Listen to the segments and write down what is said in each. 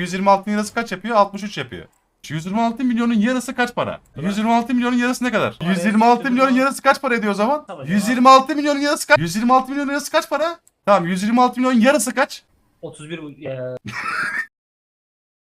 126'nın yarısı kaç yapıyor? 63 yapıyor. 126 milyonun yarısı kaç para? 126 milyonun yarısı ne kadar? 126 milyonun yarısı kaç para ediyor o zaman? Tamam, 126 milyonun yarısı kaç? 126 milyonun yarısı kaç para? Tamam 126 milyonun yarısı kaç? 31 bu- e,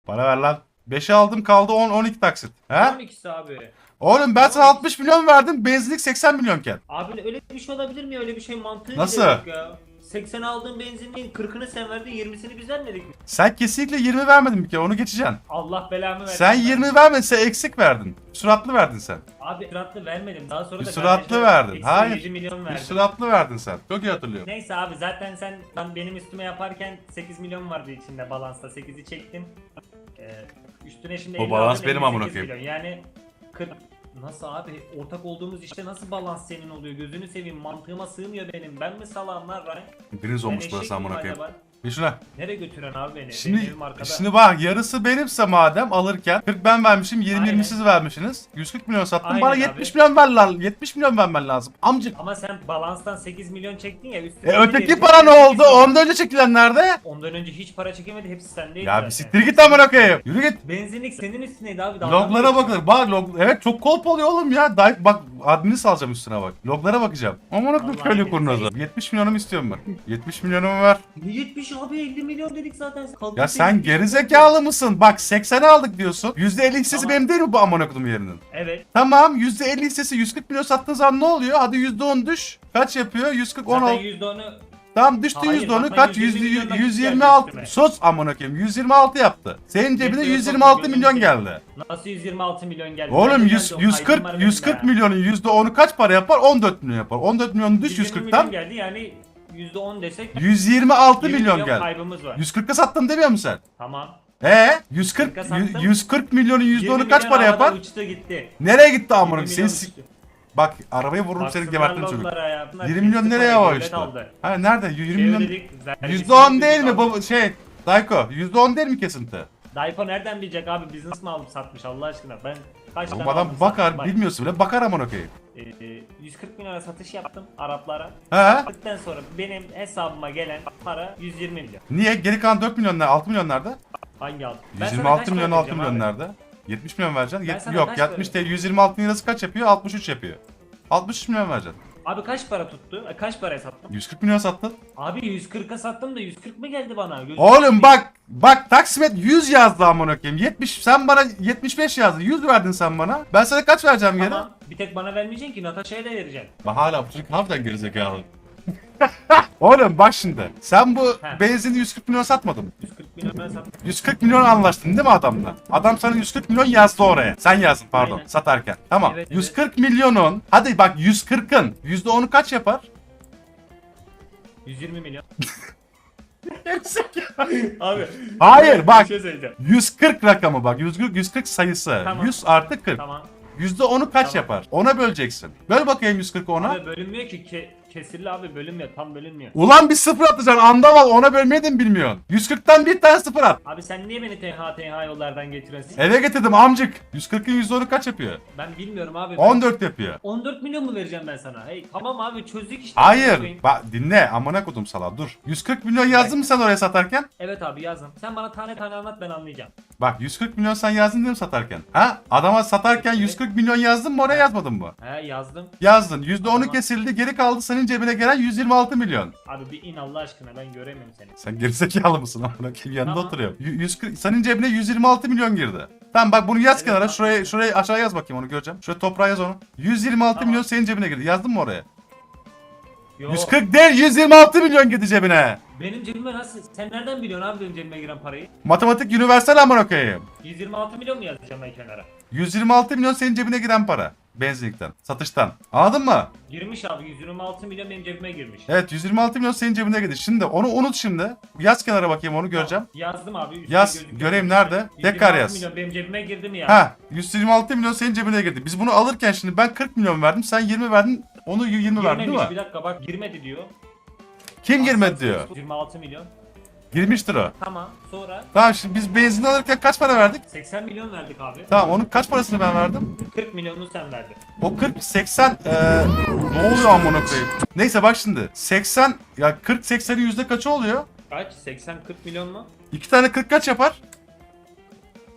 Para ver lan. 5'e aldım kaldı 10 12 taksit. He? 12'si abi. Oğlum ben sana 60 milyon verdim. Benzinlik 80 milyonken. Abi öyle bir şey olabilir mi? Öyle bir şey mantığı Nasıl? yok ya. 80 aldığın benzinin 40'ını sen verdin 20'sini biz vermedik mi? Sen kesinlikle 20 vermedin bir kere onu geçeceksin. Allah belamı versin. Sen Ben- 20 vermedin sen eksik verdin. Süratli verdin sen. Abi süratli vermedim. Daha sonra da süratli kardeşe verdin. eksi Hayır. 7 milyon verdim. süratli verdin sen. Çok iyi hatırlıyorum. Neyse abi zaten sen ben benim üstüme yaparken 8 milyon vardı içinde balansta 8'i çektim. Ee, üstüne şimdi O 50 balans aldın, benim 58 amına koyayım. milyon. Yani 40 Nasıl abi ortak olduğumuz işte nasıl balans senin oluyor gözünü seveyim mantığıma sığmıyor benim ben mi salağım lan Ryan? Biriniz Ben olmuş eşek burası miyim amına koyayım. Şuna. Nereye götüren abi beni? Benim Şimdi evim arkada. şimdi bak yarısı benimse madem alırken 40 ben vermişim 20 Aynen. 20 siz vermişsiniz. 140 milyon sattım. Aynen Bana abi. 70 milyon ver lan. 70 milyon vermen lazım. Amcık. Ama sen balanstan 8 milyon çektin ya üstüne. E öteki para ne 8 oldu? milyon. Ondan önce çekilen nerede? Ondan önce hiç para çekemedi hepsi sendeydi Ya bir siktir git amına koyayım. Yürü git. Benzinlik senin üstüneydi abi. Loglara bakılır. Bak log evet çok kolp oluyor oğlum ya. Day bak admini salacağım üstüne bak. Loglara bakacağım. Amına koyayım Vallahi köylü kurnozu. 70 milyonumu istiyorum ben. 70 milyonumu ver. Ne 70 abi 50 milyon dedik zaten. Kaldı Ya sen 8 geri zekalı mısın? Bak 80 aldık diyorsun. %50 hissesi Tamam. benim değil mi bu amına koydum yerinin? Evet. Tamam %50 hissesi 140 milyon sattığın zaman ne oluyor? Hadi %10 düş. Kaç yapıyor? 140 10 Zaten ol. %10'u Tamam düştü Hayır, %10'u bak ben kaç? 120 Yüz- milyondan 126. üstüme. Sus amına koyayım. 126 yaptı. Senin cebine Yetiyor, 126 çok milyon gözünü geldi. nasıl 126 milyon geldi? Oğlum Nereden 100, geldi o? Kaybım 140 var benim 140 de. milyonun %10'u kaç para yapar? 14 milyon yapar. 14 milyon düş 120 milyon 140'tan. geldi yani %10 desek 126 20 milyon geldi. kaybımız var. 140'a sattın demiyor musun sen? Tamam. Ee 140 140'a sattım. 140 milyonun 20 %10'u kaç milyon para yapar? Uçtu gitti. Nereye gitti 20 amına? milyon Seni si- uçtu. Bak arabayı vururum seni gebertirim çocuk. loglara ya. Bunlar 20 milyon nereye var işte? aldı. Ha nerede? 20 Şey milyon. vergisini %10 değil mi baba şey? Dayko %10 değil mi kesinti? Daypo nereden bilecek abi business mi alıp satmış Allah aşkına ben kaç Bu tane adam bakar sattım, bilmiyorsun bile bakar amına koyayım. Ee, 140 milyona satış yaptım Araplara. He? Sattıktan sonra benim hesabıma gelen para 120 milyon. Niye? Geri kalan 4 milyon nerede? 6 milyon nerede? Hangi aldım? Ben sana 126 kaç milyon para 6 milyon nerede? 70 milyon vereceksin. Ben Yet- sana yok kaç 70 para değil 126 lirası kaç yapıyor? 63 yapıyor. 63 milyon vereceksin. Abi kaç para tuttu? E, Kaç paraya sattım? 140 milyon sattın. Abi 140'a sattım da 140 mı geldi bana? Gözüm Oğlum bak bak taksimet 100 yazdı amına koyayım. 70 sen bana 75 yazdı. 100 verdin sen bana. Ben sana kaç vereceğim? Tamam. Bir tek bana vermeyeceksin ki Natasha'ya da vereceksin. Ben hala bu çocuk harbiden gerizekalı. Oğlum bak şimdi. Sen bu He. benzini 140 milyon satmadın mı? 140 milyon ben sattım. 140 milyon anlaştın değil mi adamla? Adam sana 140 milyon yazdı oraya. Sen yazdın pardon Aynen. satarken. Tamam. Evet, evet. 140 milyonun hadi bak 140'ın %10'u kaç yapar? 120 milyon. Abi. Hayır bak Bir şey söyleyeceğim. 140 rakamı bak 140, 140 sayısı. Tamam. 100 artı 40. Tamam. %10'u kaç Tamam. yapar? Ona böleceksin. Böl bakayım 140'ı ona. Abi bölünmüyor ki. Ke- kesirli abi bölünmüyor. Tam bölünmüyor. Ulan bir sıfır atacaksın andaval ona mi bilmiyorsun? 140'tan bir tane sıfır at. Abi sen niye beni tenha tenha yollardan getiriyorsun? Eve getirdim amcık. 140'ın %10'u kaç yapıyor? Ben bilmiyorum abi. Ben 14 yapıyor. 14 milyon mu vereceğim ben sana? Hey tamam abi çözdük işte. Hayır. Bak dinle amına kodum sala dur. 140 milyon yazdın mı sen oraya satarken? Evet abi yazdım. Sen bana tane tane anlat ben anlayacağım. Bak 140 milyon sen yazdın değil mi satarken? Ha? Adama satarken Evet. 140 milyon yazdın mı oraya yazmadın mı? He yazdım. Yazdın. %10'u Tamam. kesildi geri kaldı senin cebine gelen 126 milyon. Abi bir in Allah aşkına ben göremiyorum seni. Sen gerizekalı mısın amına koyayım yanında Tamam. oturuyor. Y- 140 senin cebine 126 milyon girdi. Tamam bak bunu yaz Evet, kenara. tamam. Şuraya şuraya aşağı yaz bakayım onu göreceğim. Şuraya toprağa yaz onu. 126 Tamam. milyon senin cebine girdi. Yazdın mı oraya? Yo, 140 değil 126 milyon girdi cebine. Benim cebime nasıl? Sen nereden biliyorsun abi benim cebime giren parayı? Matematik universal amına koyayım. 126 milyon mu yazacağım ben kenara? 126 milyon senin cebine giren para. Benzinlikten, satıştan. Anladın mı? Girmiş abi 126 milyon benim cebime girmiş. Evet 126 milyon senin cebine girdi. Şimdi onu unut şimdi. Yaz kenara bakayım onu göreceğim. Yazdım abi. Yaz, gözüküyor. göreyim nerede? 126 Tekrar yaz. milyon benim cebime girdi mi ya? Ha 126 milyon senin cebine girdi. Biz bunu alırken şimdi ben 40 milyon verdim. Sen 20 verdin. Onu 20 verdin değil Girmemiş mi? bir dakika bak girmedi diyor. Kim girmedi diyor. 26 milyon. Girmiştir o. Tamam sonra Tamam şimdi biz benzin alırken kaç para verdik? 80 milyon verdik abi. Tamam onun kaç parasını ben verdim? 40 milyonunu sen verdin. O 40 80 eee ne oluyor amına koyayım? Neyse bak şimdi 80 ya 40 80'in yüzde kaçı oluyor? Kaç? 80 40 milyon mu? İki tane 40 kaç yapar?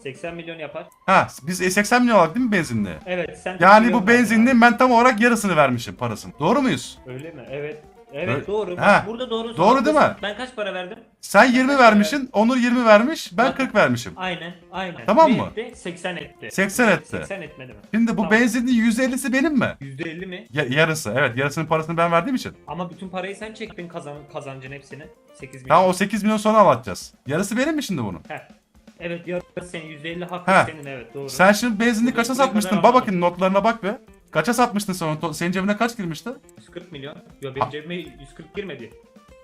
80 milyon yapar. Ha biz e, 80 milyon aldık değil mi benzinli? Evet sen Yani bu ben benzinliğin ben tam olarak yarısını vermişim parasını. Doğru muyuz? Öyle mi? Evet. Evet Öyle- doğru. Ha. Burada doğru. Doğru değil mi? Ben kaç para verdim? Sen 20 Evet. vermişsin, Onur 20 vermiş, ben Bak- 40 vermişim. Aynen. Aynen. Tamam Ne mı? Etti? 80 etti. 80 etti. 80 etmedi mi? Şimdi bu Tamam. benzinin %50'si benim mi? %50 mi? Ya, yarısı evet yarısının parasını ben verdiğim için. Ama bütün parayı sen çektin kazan kazancın hepsini. 8 milyon. Tamam o 8 milyon sonra anlatacağız. Yarısı benim mi şimdi bunun? Heh. Evet yarısı senin %50 hakkı Heh. senin evet doğru. Sen şimdi benzinli Buraya- kaça buraya satmıştın? Bak anladım. bakayım notlarına bak be. Kaça satmıştın sen onu? Senin cebine kaç girmişti? 140 milyon. Yo benim cebime 140 girmedi.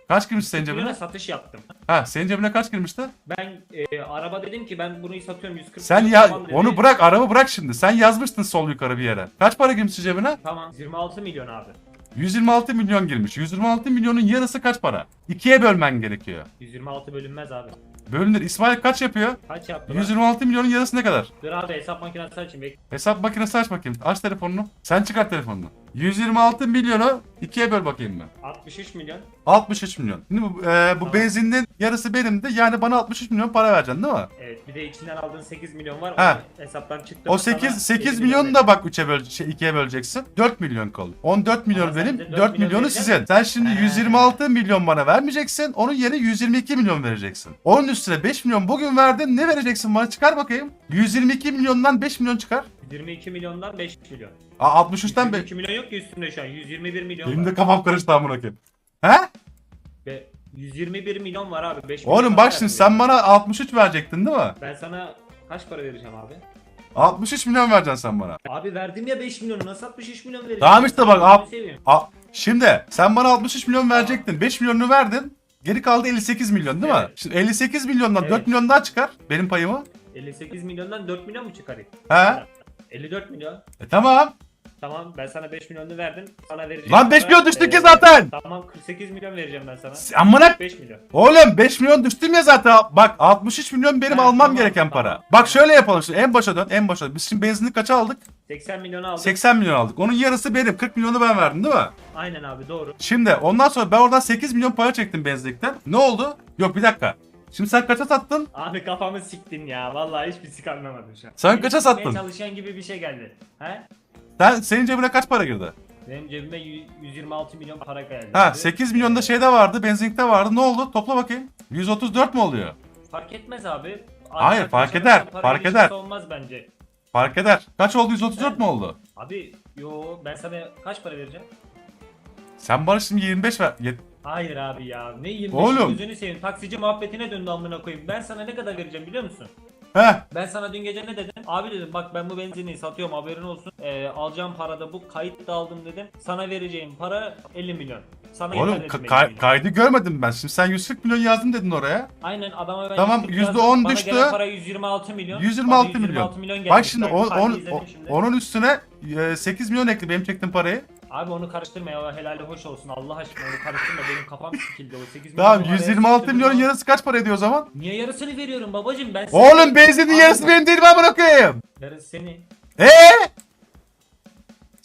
Kaç girmiş senin cebine? satış yaptım. Ha senin cebine kaç girmişti? Ben e, araba dedim ki ben bunu satıyorum 140 Sen milyon, ya tamam dedi. onu bırak araba bırak şimdi. Sen yazmıştın sol yukarı bir yere. Kaç para girmiş cebine? Tamam 26 milyon abi. 126 milyon girmiş. 126 milyonun yarısı kaç para? İkiye bölmen gerekiyor. 126 bölünmez abi. Bölünür. İsmail kaç yapıyor? Kaç yaptı lan? 126 milyonun yarısı ne kadar? Dur abi hesap makinesi açayım. Bek- Hesap makinesi aç bakayım. Aç telefonunu. Sen çıkart telefonunu. 126 milyonu ikiye böl bakayım mı? 63 milyon. 63 milyon. Şimdi bu, e, bu Tamam. benzinin yarısı benimdi. Yani bana 63 milyon para vereceksin değil mi? Evet bir de içinden aldığın 8 milyon var. Ha. onu Hesaptan çıktı. O mı sana 8 8 7 milyonu milyon da bak 3'e böl şey 2'ye böleceksin. 4 milyon kalıyor. 14 milyon Ama sen benim, de 4, 4 milyon milyonu vereceksin. sizin. Sen şimdi He. 126 milyon bana vermeyeceksin. Onun yerine 122 milyon vereceksin. Onun üstüne 5 milyon bugün verdin. Ne vereceksin bana? Çıkar bakayım. 122 milyondan 5 milyon çıkar. 22 milyondan 5 milyon. Aa 63'ten 5. 22 milyon yok ki üstünde şu an. 121 milyon Benim var. de kafam karıştı amına koyayım. He? Ve 121 milyon var abi. 5 milyon Oğlum para bak şimdi verdim sen bana 63 verecektin değil mi? Ben sana kaç para vereceğim abi? 63 milyon vereceksin sen bana. Abi verdim ya 5 milyonu nasıl 63 milyon vereceğim? Tamam işte bak, Gözünü al. seveyim. A şimdi sen bana 63 milyon verecektin. 5 milyonunu verdin. Geri kaldı 58 milyon değil mi? Evet. Şimdi 58 milyondan 4 Evet. milyon daha çıkar benim payımı. 58 milyondan 4 milyon mu çıkarayım? He? 54 milyon. E tamam. Tamam ben sana 5 milyonu verdim. Sana vereceğim. Lan 5 para, milyon düştük ki e, zaten. Tamam 48 milyon vereceğim ben sana. S- Amına 5 milyon. Oğlum 5 milyon düştüm ya zaten. Bak 63 milyon benim Ha, almam tamam, gereken tamam. para. Bak şöyle yapalım şimdi en başa dön en başa. dön. Biz şimdi benzinlik kaça aldık? 80 milyonu aldım. 80 milyon aldık. Onun yarısı benim. 40 milyonu ben verdim değil mi? Aynen abi doğru. Şimdi ondan sonra ben oradan 8 milyon para çektim benzinlikten. Ne oldu? Yok bir dakika. Şimdi sen kaça sattın? Abi kafamı siktin ya. Vallahi hiçbir sik anlamadım şu an. Sen Beni kaça sikmeye sattın? çalışan gibi bir şey geldi. He? Sen senin cebine kaç para girdi? Benim cebime yü- 126 milyon para geldi. Ha 8 milyon da şeyde vardı, benzinlikte vardı. Ne oldu? Topla bakayım. 134 mu oluyor? Fark etmez abi. Hayır, fark eder, para fark ilişkisi eder. olmaz bence. Fark eder. Kaç oldu? 134 mu oldu? Abi yo ben sana kaç para vereceğim? Sen bana şimdi 25 ver. Yet- Hayır abi ya. Ne 25 Oğlum. gözünü seveyim. Taksici muhabbetine döndü amına koyayım. Ben sana ne kadar vereceğim biliyor musun? Heh. Ben sana dün gece ne dedim? Abi dedim bak ben bu benzini satıyorum haberin olsun. Ee, alacağım parada bu kayıt da aldım dedim. Sana vereceğim para 50 milyon. Sana Oğlum yeter dedim ka- 50 kay- milyon. kaydı görmedim ben. Şimdi sen 140 milyon yazdın dedin oraya. Aynen adama ben Tamam, yüzde yazdım. on Bana düştü. gelen para 126 milyon. 126 Bana 126 milyon. gelmiş. Bak şimdi Ben on- kaydı on- izledim o- şimdi. onun üstüne e, 8 milyon ekle benim çektiğim parayı. Abi onu karıştırma ya helali hoş olsun Allah aşkına onu karıştırma benim kafam sikildi o 8 milyon. Tamam araya 126 sıkıştırdım milyonun ama- yarısı kaç para ediyor o zaman? Niye yarısını veriyorum babacım ben Oğlum benzinin Abi yarısı benim değil mi amına koyayım? Yarısı senin. Ee?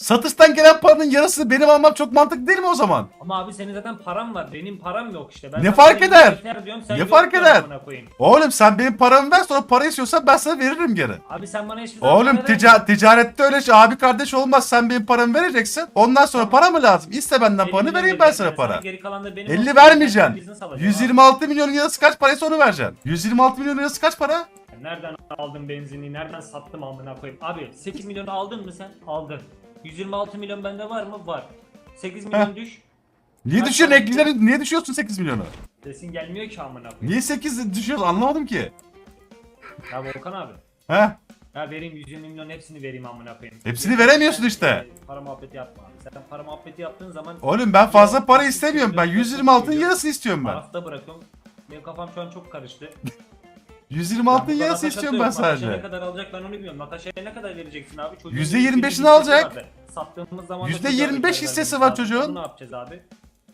Satıştan gelen paranın yarısı benim almam çok mantıklı değil mi o zaman? Ama abi senin zaten param var benim param yok işte. Ben Ne sana fark benim eder? yeter diyorum, sen Ne yok fark diyorsun eder? amına koyayım. Oğlum sen benim paramı ver sonra para istiyorsan ben sana veririm geri. Abi sen bana hiçbir zaman Oğlum para tica- vermedin. ticarette öyle şey abi kardeş olmaz sen benim paramı vereceksin. Ondan sonra para mı lazım? İste benden 50 paranı milyon vereyim ben sana para. Geri kalan da benim 50 olsun, vermeyeceksin. ben business alacağım 126 milyonun yarısı kaç paraysa onu vereceksin. 126 milyonun yarısı kaç para? abi. Nereden aldın benzini? Nereden sattım amına koyayım? Abi 8 milyonu aldın mı sen? Aldın. 126 milyon bende var mı? Var. 8 milyon düş. Niye Kaç para? eklilerin niye düşüyorsun 8 milyonu? Sesin gelmiyor ki amına koyayım. Niye 8 düşüyorsun anlamadım ki. Ya Volkan abi. He? Ya vereyim 120 milyon hepsini vereyim amına koyayım. Hepsini veremiyorsun Sen, işte. e, Para muhabbeti yapma abi. Sen para muhabbeti yaptığın zaman Oğlum ben fazla para istemiyorum. Ben 126'ın yarısı istiyorum ben. Arafta bırakıyorum. Benim kafam şu an çok karıştı. 126'ın Ya bu yarısı kadar istiyorum ben Natasha ne sadece. kadar alacak ben onu bilmiyorum. Natasha'ya ne kadar vereceksin abi? Çocuğun Yüzde yirmi beşini hissesi alacak. vardı. Sattığımız zaman da Yüzde çocuğa yirmi beş para hissesi var çocuğun. Ne yapacağız abi?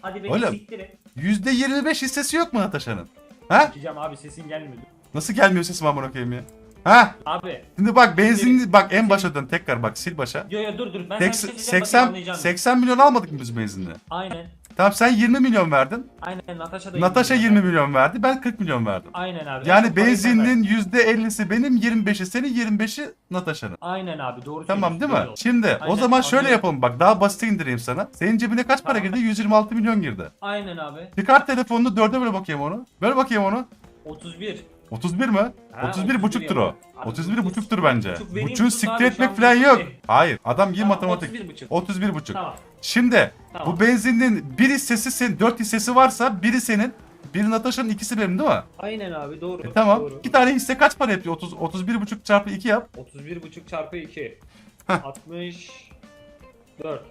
Hadi beni Oğlum. siktir et. %25 hissesi yok mu Natasha'nın? Ha? Sikeceğim abi sesin gelmiyor. Nasıl gelmiyor sesim amına koyayım ya? Ha? Abi. Şimdi bak benzinli bak en başa dön tekrar bak sil başa. Yo yo dur dur. Ben sana bir şey 80 söyleyeceğim, bakayım 80 anlayacağım. 80 milyon almadık mı biz benzinli? Aynen. Tamam sen 20 milyon verdin. Aynen Natasha da Natasha 20 20 milyon verdi. Ben 40 milyon verdim. Aynen abi. Yani benzinin verdin. %50'si benim 25'i senin 25'i Natasha'nın. Aynen abi doğru Tamam değil mi? doğru. Şimdi o Aynen, zaman şöyle yapalım bak daha basit indireyim sana. Senin cebine kaç para Tamam. girdi? 126 milyon girdi. Aynen abi. Çıkar telefonunu dörde böyle bakayım onu. Böyle bakayım onu. 31. 31 mi? Ha, 31 buçuktur o. Abi, 31 buçuktur bence. buçuk Buçuğu siktir etmek an falan yok. Hayır. Adam iyi Tamam, matematik. 31 buçuk. 31 buçuk. Tamam. Şimdi Tamam. bu benzinin bir hissesi senin, 4 hissesi varsa biri senin, biri Natasha'nın ikisi benim değil mi? Aynen abi doğru. E tamam. Doğru. İki tane hisse kaç para yapıyor? 30 31 buçuk çarpı 2 yap. 31 buçuk çarpı 2. Heh. 64.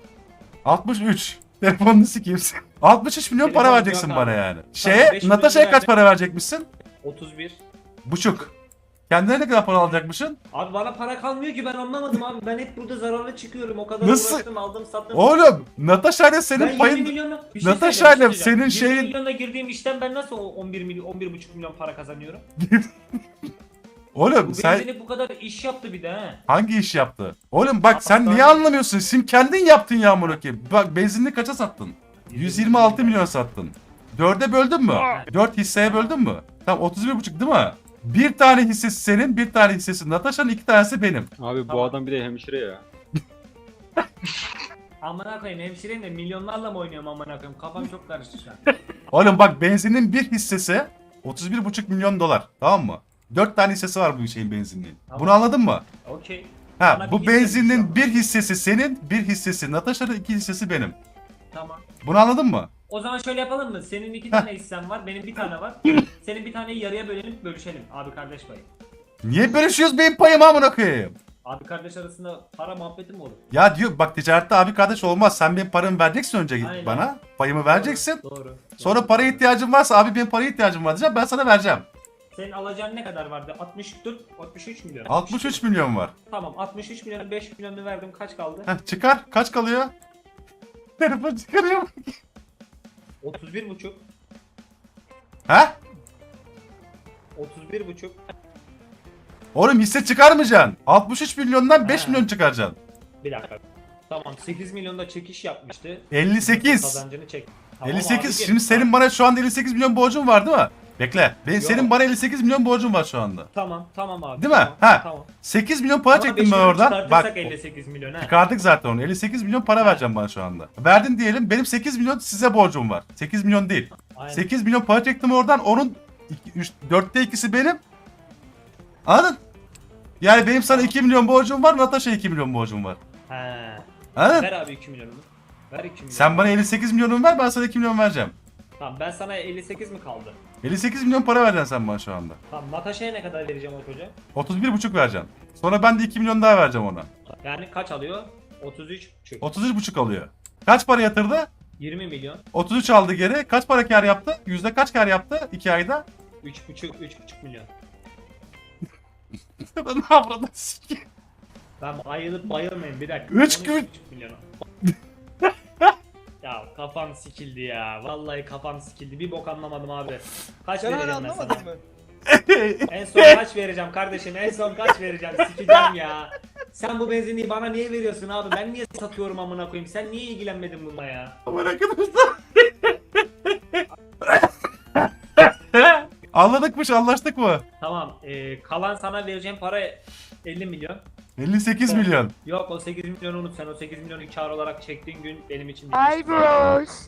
63. Telefonunu sikeyim sen. 63 milyon para Telefon vereceksin yok bana abi. yani. Tamam, Şeye beş milyon Natasha'ya kaç verdim. para verecekmişsin? 31. Buçuk. Kendine ne kadar para alacakmışsın? Abi bana para kalmıyor ki ben anlamadım abi. Ben hep burada zararlı çıkıyorum. O kadar Nasıl? uğraştım aldım sattım. Oğlum Natasha ile senin ben 20 payın... milyonla bir şey Natasha söyleyeceğim, ile bir şey senin söyleyeceğim. şeyin- 20 milyonla girdiğim işten ben nasıl o 11 milyon 11 buçuk milyon para kazanıyorum? Oğlum Bu sen benzini bu kadar iş yaptı bir de he. hangi iş yaptı? Oğlum bak sen niye anlamıyorsun? Sim kendin yaptın ya koyayım. Bak benzinini kaça sattın? 126 milyon sattın. Dörde böldün mü? Dört hisseye böldün mü? Tamam 31 buçuk değil mi? Bir tane hissesi senin, bir tane hissesi Natasha'nın, iki tanesi benim. Abi bu Tamam. adam bir de hemşire ya. Amına koyayım hemşireyim de milyonlarla mı oynuyorum amına koyayım? Kafam çok karıştı şu an. Oğlum bak benzinin bir hissesi 31 buçuk milyon dolar. Tamam mı? Dört tane hissesi var bu şeyin benzinliğin. Tamam. Bunu anladın mı? Okey. Ha Bana bu bir hisse benzinin vermiş bir hissesi senin, bir hissesi Natasha'nın, iki hissesi benim. Tamam. Bunu anladın mı? O zaman şöyle yapalım mı? Senin iki tane hissen var, benim bir tane var. Senin bir taneyi yarıya bölelim, bölüşelim. Abi kardeş payı. Niye bölüşüyoruz benim payımı amına koyayım? Abi kardeş arasında para muhabbeti mi olur? Ya diyor bak ticarette abi kardeş olmaz. Sen benim paramı vereceksin önce Aynen. bana. Payımı vereceksin. Doğru. Sonra Doğru. paraya ihtiyacın varsa abi benim paraya ihtiyacım var diyeceğim. Ben sana vereceğim. Senin alacağın ne kadar vardı? 64, 63 milyon. 63 milyon var. Tamam 63 milyonu 5 milyonu verdim kaç kaldı? Heh, çıkar. Kaç kalıyor? Telefon çıkarıyor. 31 buçuk. Ha? 31 buçuk. Oğlum hisse çıkarmayacaksın. 63 milyondan 5 Ha. milyon çıkaracaksın. Bir dakika. Tamam 8 milyonda çekiş yapmıştı. 58. Kazancını çek. Tamam 58. abicim. Şimdi senin bana şu anda 58 milyon borcun var değil mi? Bekle. Yok. senin bana 58 milyon borcun var şu anda. Tamam tamam abi. Değil mi? Tamam, Ha. Tamam. 8 milyon para Ama çektim ben oradan. Bak 58 milyon ha. çıkardık zaten onu. 58 milyon para vereceğim bana şu anda. Verdin diyelim. Benim 8 milyon size borcum var. 8 milyon değil. Aynen. 8 milyon para çektim oradan. Onun 3, 4'te ikisi benim. Anladın? Yani benim sana 2 milyon borcum var. Natasha 2 milyon borcum var. He. Anladın? Ver abi 2 milyonu. Ver 2 milyon. Sen bana 58 milyonunu ver. Ben sana 2 milyon vereceğim. Tamam ben sana 58 mi kaldı? 58 milyon para vereceksin sen bana şu anda. Tamam Natasha'ya ne kadar vereceğim o çocuğa? 31,5 vereceğim. Sonra ben de 2 milyon daha vereceğim ona. Yani kaç alıyor? 33 buçuk. 33,5 alıyor. Kaç para yatırdı? 20 milyon. 33 aldı geri. Kaç para kar yaptı? Yüzde kaç kar yaptı? 2 ayda. 3 buçuk 3 buçuk milyon. ne yapradın sikeyim? Ben ayılıp bayılmayayım bir dakika. Üç 13 gün- buçuk milyon. Ya kafam sikildi ya. Vallahi kafam sikildi. Bir bok anlamadım abi. Kaç Sen hala vereceğim ben sana? anlamadın mı? En son kaç vereceğim kardeşim? En son kaç vereceğim? Sikeceğim ya. Sen bu benzinliği bana niye veriyorsun abi? Ben niye satıyorum amına koyayım? Sen niye ilgilenmedin bununla ya? Aman arkadaşlar. Anladıkmış anlaştık mı? Tamam. e, kalan sana vereceğim para 50 milyon. 58 milyon. Yok o 8 milyonu unut sen o 8 milyonu kar olarak çektiğin gün benim için Hi bros.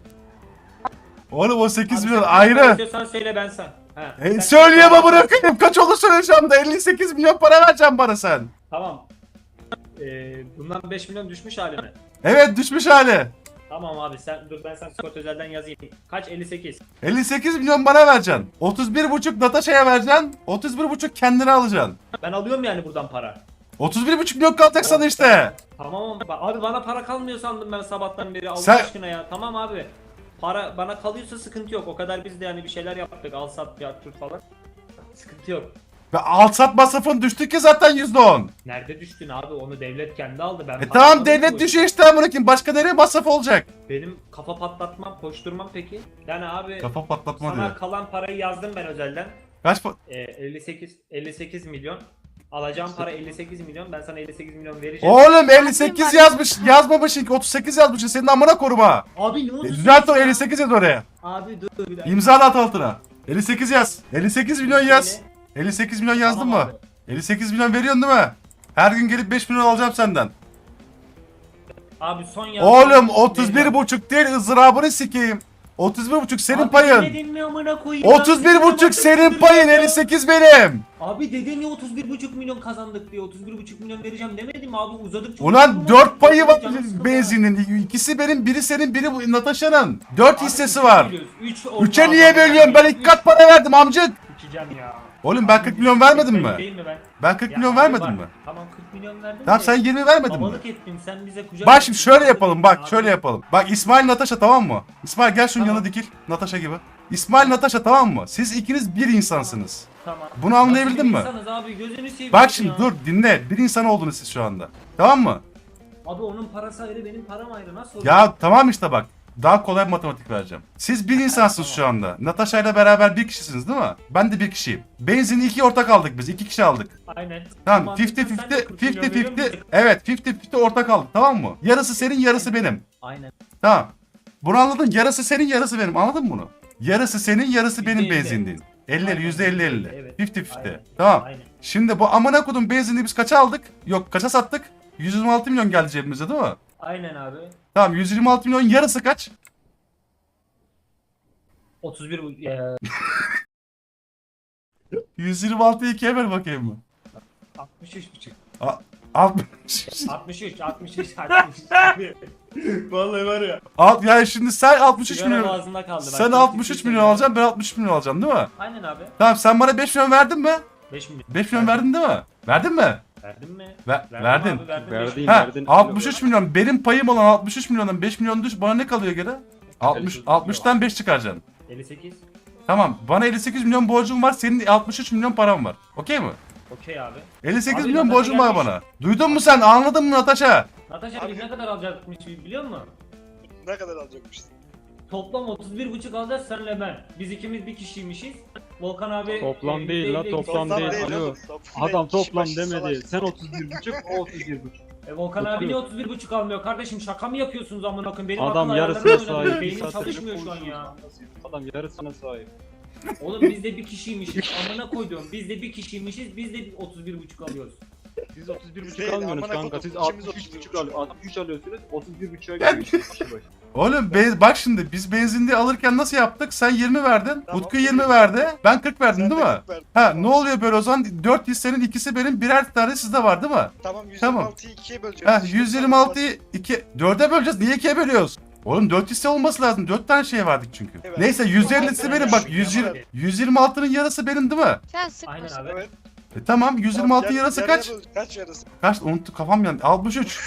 Oğlum o 8 Abi milyon sen ayrı. istiyorsan söyle ben sen. Ha, E, sen- söyleyemem bırakayım. Kaç olur söyleyeceğim de 58 milyon para vereceğim bana sen. Tamam. E, bundan 5 milyon düşmüş hali mi? Evet düşmüş hali. Tamam abi sen dur ben sen Scott özelden yazayım. Kaç 58. 58 milyon bana vereceksin. 31,5 Natasha'ya vereceksin. 31,5 kendine alacaksın. Ben alıyorum yani buradan para. 31,5 milyon kalacak sana işte. Tamam ba- abi bana para kalmıyor sandım ben sabahtan beri Allah Sen- aşkına ya. Tamam abi. Para bana kalıyorsa sıkıntı yok. O kadar biz de yani bir şeyler yaptık. Al sat bir tür falan. Sıkıntı yok. Ve alt sat masrafın düştü ki zaten %10. Nerede düştün abi? Onu devlet kendi aldı. Ben E para tamam almadım devlet ki. düşüyor işte amına koyayım. Başka nereye masraf olacak? Benim kafa patlatmam, koşturmam peki. Yani abi Kafa patlatma sana diyor. kalan parayı yazdım ben özelden. Kaç pa- Ee, 58 58 milyon. Alacağım para 58 milyon. Ben sana 58 milyon vereceğim. Oğlum 58 yazmış yazmamışsın ki 38 yazmışsın senin amına koruma. Abi ne oldu? Düzelt o 58 yaz oraya. Abi dur bir dakika. İmza at altına. 58 yaz. 58 milyon yaz. 58 milyon yazdın Tamam mı? 58 milyon veriyorsun değil mi? Her gün gelip 5 milyon alacağım senden. Abi son yaz. Oğlum 31 buçuk değil ızdırabını sikeyim. 31 buçuk senin Abi payın. Mi amına koyayım? 31 buçuk senin payın 58 benim. Abi dedin ya 31,5 milyon kazandık diye 31,5 milyon vereceğim demedim mi abi uzadıkça Ulan uzadıkça 4 payı var Canım sıkıldı. benzinin. İkisi benim, biri senin, biri bu Natasha'nın. 4 Abi hissesi var. bölüyoruz. Üç 3'e niye bölüyorsun? Ben iki kat para verdim amcık. İçeceğim ya. Oğlum ben 40 milyon vermedim mi? Değil mi ben? Ben 40 Ya milyon abi vermedim bak, mi? Tamam 40 milyon verdim Tamam de, sen 20 vermedin mi? Babalık ettin sen bize kucak Bak şimdi şöyle yapalım bak Abi, şöyle yapalım. Bak İsmail Natasha tamam mı? İsmail gel şunun Tamam. yanına dikil. Natasha gibi. İsmail Natasha tamam mı? Siz ikiniz bir insansınız. Tamam. Bunu anlayabildin Nasıl mi? bir insanız abi gözünü seveyim Bak şimdi ya. dur dinle. Bir insan oldunuz siz şu anda. Tamam mı? Abi onun parası ayrı benim param ayrı nasıl olur? Ya tamam işte bak. Daha kolay matematik vereceğim. Siz bir insansınız şu anda. Natasha ile beraber bir kişisiniz değil mi? Ben de bir kişiyim. Benzini iki ortak aldık biz. iki kişi aldık. Aynen. Tamam Sen 50 de 50 40 milyon 50 veriyor 50 musun? evet 50 50 ortak aldık tamam mı? Yarısı senin yarısı benim. Aynen. Tamam. Bunu anladın. Yarısı senin yarısı benim. Anladın mı bunu? Yarısı senin yarısı benim benzinliğin. 50 Aynen, yüzde 50 50. evet. 50 50. Aynen. Tamam. Aynen. Şimdi bu amına kodum benzinliği biz kaça aldık? Yok kaça sattık? 126 milyon geldi cebimize değil mi? Aynen abi. Tamam 126 milyon yarısı kaç? 31 bu ya, 126'yı ikiye ver bakayım mı? 63 buçuk. 60. 63 63 63. Vallahi var ya. Al, yani şimdi sen 63 Sigara milyon. boğazında kaldı. bak. Sen Çok 63 ciddi milyon alacaksın ben 63 milyon alacağım değil mi? Aynen abi. Tamam sen bana 5 milyon verdin mi? 5 milyon. 5 milyon verdin değil mi? Verdin mi? Verdin mi? Ver- Verdim. Abi, verdim. Verdin. Ha, Verdin. 63 milyon. Benim payım olan 63 milyondan 5 milyon düş. Bana ne kalıyor geri? 60 60'tan 5 çıkaracaksın. milyon. 58. Tamam. Bana 58 milyon borcum var. Senin 63 milyon param var. Okey mi? Okey abi. 58 Abi, milyon borcum var bana. Duydun mu sen? Anladın mı Natasha? Natasha Abi- ne kadar alacakmış biliyor musun? Ne kadar alacakmışsın? Toplam 31,5 alacağız senle ben. Biz ikimiz bir kişiymişiz. Volkan abi Toplam e, değil la, %50 toplam ikisi- değil. Alo. Adam değil. Toplam demedi. Sen 31 buçuk, o 31 buçuk. E Volkan abi niye 31,5 almıyor kardeşim şaka mı yapıyorsunuz amına koyayım? Benim Adam yarısına sahip. Beynim Bir saattir çalışmıyor şu an ya. Adam yarısına sahip. Oğlum biz de bir kişiymişiz. Amına koydum. Biz de bir kişiymişiz. Biz de 31,5 alıyoruz. Siz 31 Biz buçuk değil, almıyorsunuz amına kanka. kodum, Siz ikimiz 63 31 buçuk alıyorsunuz. Adam 3 alıyorsunuz. 31 buçuğa Ben- geliyor kişi başı. Oğlum be- bak şimdi biz benzinliği alırken nasıl yaptık? Sen 20 verdin. Tamam. Utku 20 verdi. Ben 40 verdim Sen değil de mi? kırk verdin. Ha Tamam. ne oluyor böyle o zaman? 4 hissenin ikisi benim birer tane sizde var değil mi? Tamam Tamam. 126'yı ikiye böleceğiz. Ha İşte 126'yı 2 4'e böleceğiz. Niye 2'ye bölüyoruz? Oğlum 4 hisse olması lazım. 4 tane şey verdik çünkü. Evet. Neyse 150'si Tamam, benim bak evet. 120 126'nın yarısı benim değil mi? Sen sıkma. Aynen abi. Evet. E tamam 126'ın Tamam, yarısı yarıya kaç? Kaç yarısı? Kaç? Unuttu kafam yandı. 63.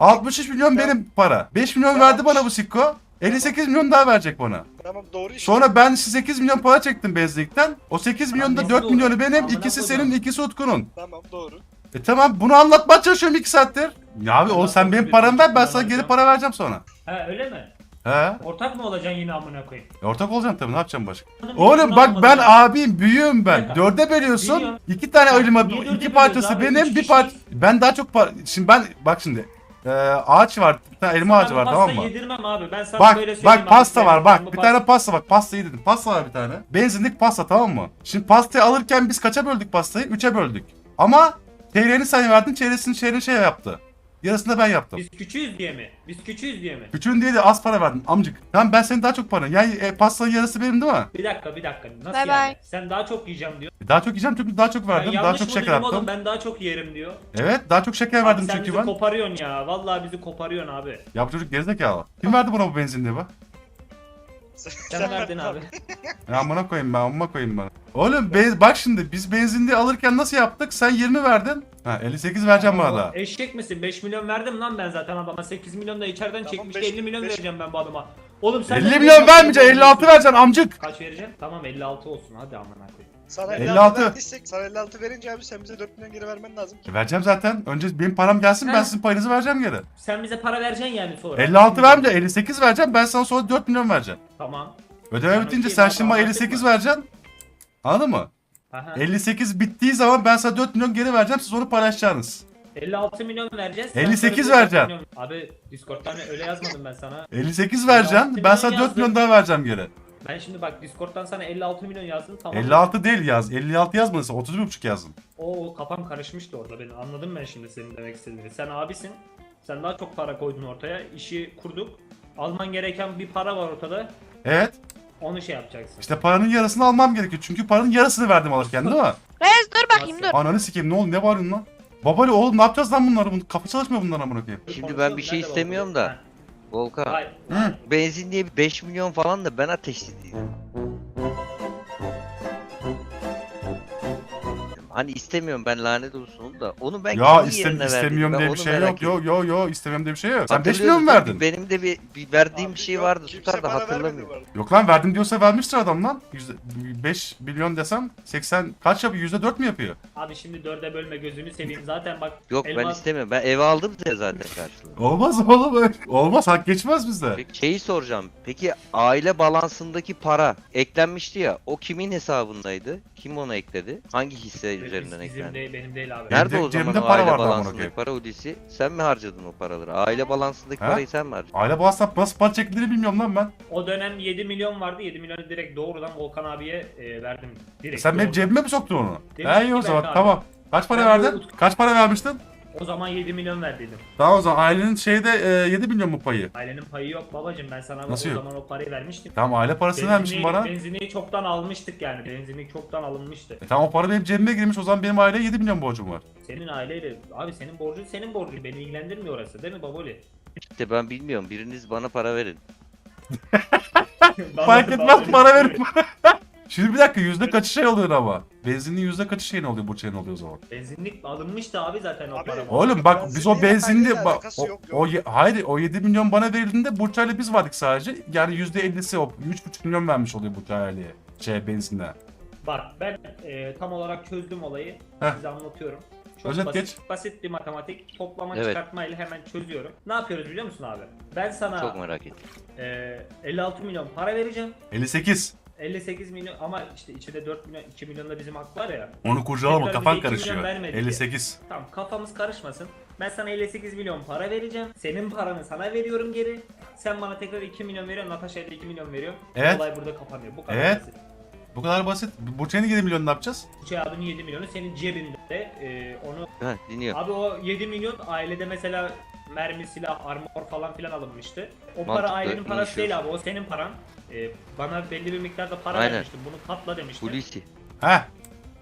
63 milyon Tamam. benim para. 5 milyon Tamam. verdi bana bu sikko. 58 milyon daha verecek bana. Tamam doğru işte. Sonra ben 8 milyon para çektim benzinlikten. O 8 milyon da Nasıl 4 doğru? milyonu benim, Amına ikisi koydum. senin, ikisi Utku'nun. Tamam doğru. E tamam bunu anlatmaya çalışıyorum 2 saattir. Ya abi o sen benim paramı ver ben sana geri para vereceğim sonra. Ha öyle mi? He? Ortak mı olacaksın yine amına koyayım? E, ortak olacağım tabii ne yapacağım başka? Oğlum bak ben abiyim büyüğüm ben. Dörde bölüyorsun. Biliyorum. iki tane ölüme niye dörde iki bölüyoruz parçası abi? benim Üç bir part. kişiyiz. Ben daha çok par şimdi ben bak şimdi. e, ağaç var. Bir tane elma ağacı var tamam mı? yedirmem abi. Ben sana Bak böyle söyleyeyim bak abi. pasta var Ben bak bu bir pasta- tane pasta bak pastayı dedim pasta var bir tane benzinlik pasta tamam mı şimdi pastayı alırken biz kaça böldük pastayı 3'e böldük ama çeyreğini sen verdin çeyresini çeyreğini şey yaptı yarısını da ben yaptım Biz küçüğüz diye mi? Biz küçüğüz diye mi? Küçüğün diye de az para verdin amcık tamam ben senin daha çok paran yani e, pastanın yarısı benim değil mi Bir dakika bir dakika. Nasıl Bye yani? bye. Sen daha çok yiyeceğim diyor. E, daha çok yiyeceğim çünkü daha çok verdim daha yanlış çok mı şeker duydum attım oğlum? Ben daha çok yerim diyor. evet daha çok şeker Abi verdim sen çünkü bizi ben koparıyorsun ya. Vallahi bizi koparıyorsun abi. ya bu çocuk gerizekalı kim verdi buna bu benzinliği be Sen verdin abi. Ya amına koyayım ben amına koyayım bana. Oğlum be- bak şimdi biz benzinliği alırken nasıl yaptık? Sen 20 verdin. Ha 58 vereceğim bana da. Eşek misin? 5 milyon verdim lan ben zaten adama. 8 milyon da içeriden Tamam, çekmişti. beş- 50 milyon beş- vereceğim ben bu adama. Oğlum sen 50 de milyon vermeyeceksin milyon 56 vereceksin amcık. Kaç vereceksin? Tamam 56 olsun hadi amına koyayım. Sana 56. 56 verdiysek sana 56 verince abi sen bize 4 milyon geri vermen lazım. E, vereceğim zaten. Önce benim param gelsin ben Ha. sizin payınızı vereceğim geri. Sen bize para vereceksin yani sonra. 56 vermeyeceğim 58 vereceğim ben sana sonra 4 milyon vereceğim. Tamam. Ödeme Yani bitince okey, sen şimdi bana anlaştık 58 mı? vereceksin. Anladın mı? Aha. 58 bittiği zaman ben sana 4 milyon geri vereceğim. Siz onu paylaşacaksınız. 56 milyon vereceğiz. sen 58 sonra vereceksin. 4 milyon- Abi Discord'dan öyle yazmadım ben sana. 58 vereceğim. Ben sana 4 milyon daha vereceğim geri. Ben şimdi bak Discord'dan sana 56 milyon yazdım tamam. 56 değil yaz. 56 yazmadın 31,5 yazdın. O kafam karışmıştı orada benim. Anladım ben şimdi senin demek istediğini. Sen abisin. Sen daha çok para koydun ortaya. İşi kurduk. Alman gereken bir para var ortada. Evet. Onu şey yapacaksın. İşte paranın yarısını almam gerekiyor. Çünkü paranın yarısını verdim alırken değil mi? Reis dur bakayım dur. Ananı sikeyim ne oldu ne bağırıyorsun lan? Babali oğlum ne yapacağız lan bunları? Kafa çalışmıyor bunlar amına koyayım. Şimdi ben bir şey istemiyorum da. Volkan. Ha. Hayır. Hı. Benzinliğe bir 5 milyon falan da ben ateşleyeyim. Hani istemiyorum ben lanet olsun da onu ben Ya kimin istem yerine istemiyorum verdim? diye Ben bir onu şey yok. Yo yo yo istemiyorum diye bir şey yok. Sen 5 Hatırlıyorsun milyon mu verdin? Benim de bir, bir verdiğim Abi bir şey yok, vardı tutar da hatırlamıyorum. Yok lan verdim diyorsa vermiştir adam lan. Yüzde, 5 milyon desem 80 kaç yapıyor? Yüzde 4 mü yapıyor? Abi şimdi dörde bölme gözünü seveyim. Zaten bak Yok ben elmas- istemiyorum. Ben eve aldım ya zaten karşılığında. Olmaz oğlum. Olmaz hak geçmez bizde. Peki şeyi soracağım. Peki aile balansındaki para eklenmişti ya. O kimin hesabındaydı? Kim onu ekledi? Hangi hisse üzerinden Bizim eklendi? değil, benim değil abi. Nerede ce- o zaman o para aile balansındaki para Hulusi? Sen mi harcadın o paraları? Aile balansındaki Ha? parayı sen mi harcadın? Aile bağırsam nasıl para çektiğini bilmiyorum lan ben. O dönem 7 milyon vardı. 7 milyonu direkt doğrudan Volkan abiye e, verdim. Direkt Sen benim cebime mi soktun onu? Demiştim Ha iyi o zaman abi. tamam. Kaç para Ben verdin? Kaç para vermiştin? O zaman 7 milyon verdiydim. Tamam o zaman ailenin şeyde e, 7 milyon mu payı? Ailenin payı yok babacım. Ben sana Nasıl o yok? zaman o parayı vermiştim. Tamam aile parasını vermişsin bana. Benzinliği çoktan almıştık yani. Benzinlik çoktan alınmıştı. E tamam o para benim cebime girmiş o zaman benim aileye 7 milyon borcum var. Senin aileyle abi senin borcun senin borcun. Beni ilgilendirmiyor orası değil mi baboli? İşte ben bilmiyorum. Biriniz bana para verin. Fark etmez para verin. Şimdi bir dakika yüzde kaçı şey oluyor ama? Benzinliğin yüzde kaçı şeyin oluyor bu şeyin oluyor o zaman? Benzinlik alınmıştı abi zaten o Abi, para. Oğlum bak biz o benzinli bak alakası o, yok, o, ye- hayır o 7 milyon bana verildiğinde Burçay'la biz vardık sadece. Yani yüzde 50'si o 3,5 milyon vermiş oluyor Burçay aileye. Şey benzinden. Bak ben e, tam olarak çözdüm olayı. Heh. Size anlatıyorum. Çok Özet basit, geç. basit bir matematik. Toplama Evet. çıkartmayla hemen çözüyorum. Ne yapıyoruz biliyor musun abi? Ben sana Çok merak ettim. e, 56 milyon para vereceğim. 58. 58 milyon ama işte içinde 4 milyon 2 milyon da bizim hak var ya. Onu kurcalama Tekrar kafan bize iki milyon karışıyor. vermedi ki. 58. Tamam kafamız karışmasın. Ben sana 58 milyon para vereceğim. Senin paranı sana veriyorum geri. Sen bana tekrar 2 milyon veriyorsun. Natasha'ya da 2 milyon veriyorum. Evet. Olay burada kapanıyor. Bu kadar Evet. basit. Bu kadar basit. Burçay'ın 7 milyon ne yapacağız? Şey abinin 7 milyonu senin cebinde. E, onu Ha, dinliyorum. Abi o 7 milyon ailede mesela mermi, silah, armor falan filan alınmıştı. O para Mantıklı, ailenin parası değil abi o senin paran. Ee, bana belli bir miktarda para Aynen. vermiştin bunu katla demiştin. Hulusi. Heh.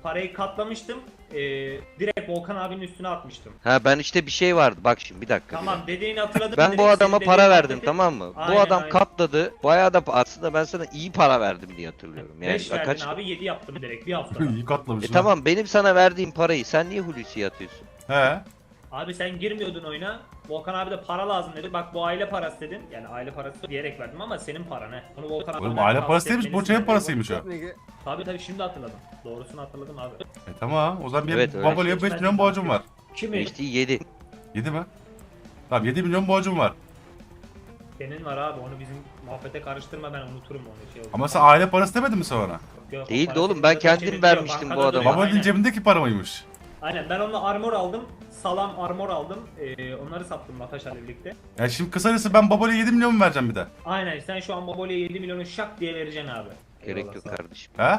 Parayı katlamıştım. Ee, direkt Volkan abinin üstüne atmıştım. Ha ben işte bir şey vardı. Bak şimdi bir dakika. bir Tamam dakika. dediğini hatırladım. Ben bu adama para verdim hatırladım. tamam mı? Aynen, bu adam aynen. katladı. Bayağı da aslında ben sana iyi para verdim diye hatırlıyorum. Yani 5 verdin kaç abi 7 yaptım direkt bir haftada. İyi katlamış. E tamam benim sana verdiğim parayı sen niye Hulusi'ye atıyorsun? He. Abi sen girmiyordun oyuna. Volkan abi de para lazım dedi. Bak bu aile parası dedin. Yani aile parası diyerek verdim ama senin paran he. Bunu Volkan Oğlum abiden aile parası değilmiş Burçay'ın parasıymış o. Tabii tabii şimdi hatırladım. Doğrusunu hatırladım abi. E tamam o zaman benim Evet, öyle. Babali'ye 5 milyon borcum var. Kimi? İşte 7. 7 mi? Tamam 7 milyon borcum var. Senin var abi onu bizim muhabbete karıştırma ben unuturum onu şey olur. Ama sen aile parası demedin mi sonra? Yok, o Değildi parası oğlum, ben zaten kendim yok, vermiştim bu bankada adama. duruyor. Aynen. cebindeki para mıymış? Aynen ben onunla armor aldım. Salam armor aldım. Ee, onları sattım Natasha ile birlikte. Ya şimdi kısacası ben Babali'ye 7 milyon mu vereceğim bir de? Aynen sen şu an Baboli'ye 7 milyonu şak diye vereceksin abi. Gerek yok kardeşim. He?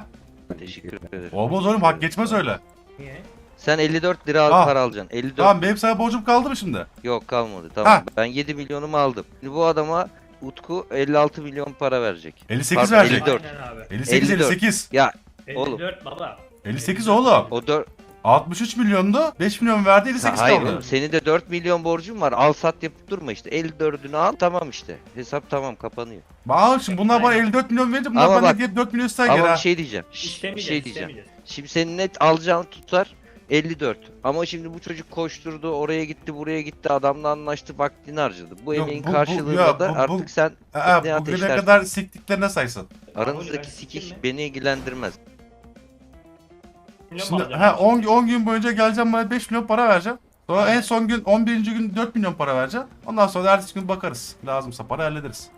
Teşekkür ederim. Olmaz oğlum hak geçmez öyle. Niye? Sen 54 lira al Ah. para alacaksın. 54 Tamam benim sana borcum kaldı mı şimdi? yok kalmadı. Tamam. Ha. Ben 7 milyonumu aldım. Şimdi bu adama Utku 56 milyon para verecek. 58 Pardon, verecek. 54. Aynen abi. 58 54. 58. Ya 54 baba. 58 oğlum. o 4 63 milyondu. 5 milyon verdi 58 hayır kaldı. oğlum senin de 4 milyon borcun var. Al sat yapıp durma işte. 54'ünü al tamam işte. Hesap tamam kapanıyor. Bak şimdi bunlar bana Aynen. 54 milyon verince bunlar Ama bana bak- diye 4 milyon ister geri Ama ha. bir şey diyeceğim. Şşş, bir şey diyeceğim. Şimdi senin net alacağın tutar 54. Ama şimdi bu çocuk koşturdu, oraya gitti, buraya gitti, adamla anlaştı, vaktini harcadı. Bu Yok, emeğin bu- bu- karşılığında ya, da bu- bu- artık sen Aa, ne bugüne ateşlersin? kadar siktiklerine saysın. aranızdaki sikeyim sikiş mi? beni ilgilendirmez. Milyon Şimdi mu alacaksın? ha 10, 10 gün boyunca geleceğim bana 5 milyon para vereceğim. Sonra en son gün 11. gün 4 milyon para vereceğim. Ondan sonra ertesi gün bakarız. Lazımsa para hallederiz.